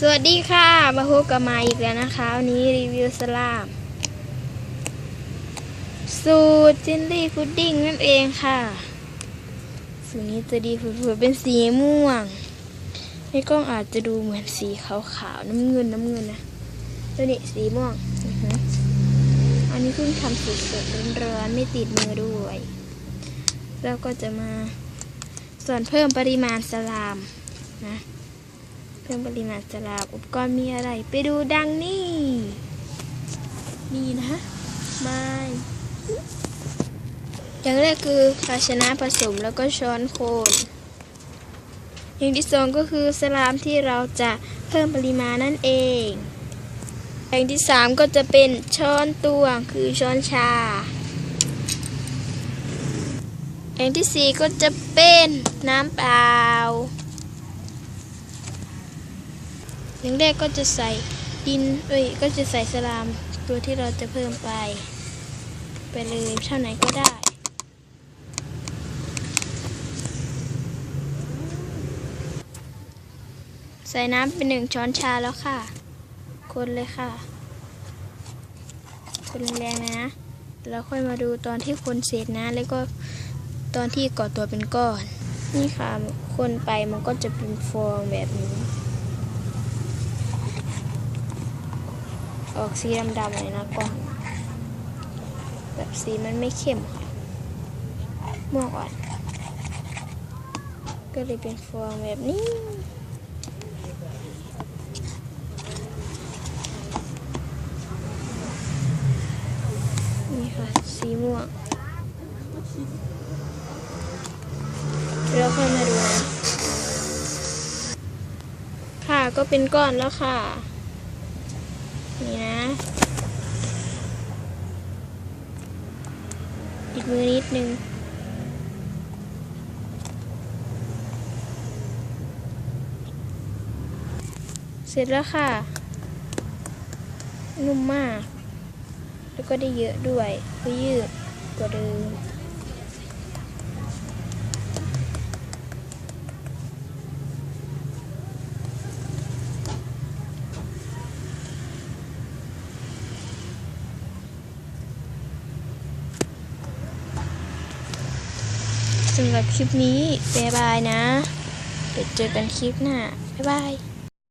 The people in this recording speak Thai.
สวัสดีค่ะ มาพบกับมาอีกแล้วนะคะ วันนี้รีวิวสลาม สูตรจินดี้พุดดิ้งนั่นเองค่ะ สูตรนี้จะดีฝุดๆเป็นสีม่วง ในกล้องอาจจะดูเหมือนสีขาวๆน้ำเงินน้ำเงินนะ ตัวนี้สีม่วง อันนี้เพิ่งทำสดๆร้อนๆไม่ติดมือด้วย แล้วก็จะมาส่วนเพิ่มปริมาณสลามนะ เพิ่มปริมาณสลากอุปกรณ์มีอะไร ไปดูดังนี่นี่นะไม้อย่างแรกคือภาชนะผสมแล้วก็ช้อนโคนอย่างที่สองก็คือสลามที่เราจะเพิ่มปริมาณนั่นเอง อย่างที่สามก็จะเป็นช้อนตวงคือช้อนชา อย่างที่สี่ก็จะเป็นน้ำเปล่า อย่างแรกก็จะใส่ดินเอ้ยก็จะใส่สลามตัวที่เราจะเพิ่มไป ไปเลยเท่าไหนก็ได้ใส่น้ำเป็นหนึ่งช้อนชาแล้วค่ะ คนเลยค่ะ คนแรงนะ แล้วค่อยมาดูตอนที่คนเสร็จนะ แล้วก็ตอนที่ก่อตัวเป็นก้อน นี่ค่ะ คนไปมันก็จะเป็นฟองแบบนี้ ออกสีดำๆเลยนะกล้องแบบสีมันไม่เข้มค่ะม่วงอ่อนก็เลยเป็นฟองแบบนี้นี่ค่ะสีม่วงเราค่อยมาดูนะค่ะก็เป็นก้อนแล้วค่ะ นี่นะอีกมือนิดนึงเสร็จแล้วค่ะ นุ่มมาก แล้วก็ได้เยอะด้วยก็ยืดกว่าเดิม สำหรับคลิปนี้ บ๊ายบายนะ เดี๋ยวเจอกันคลิปหน้า บ๊ายบาย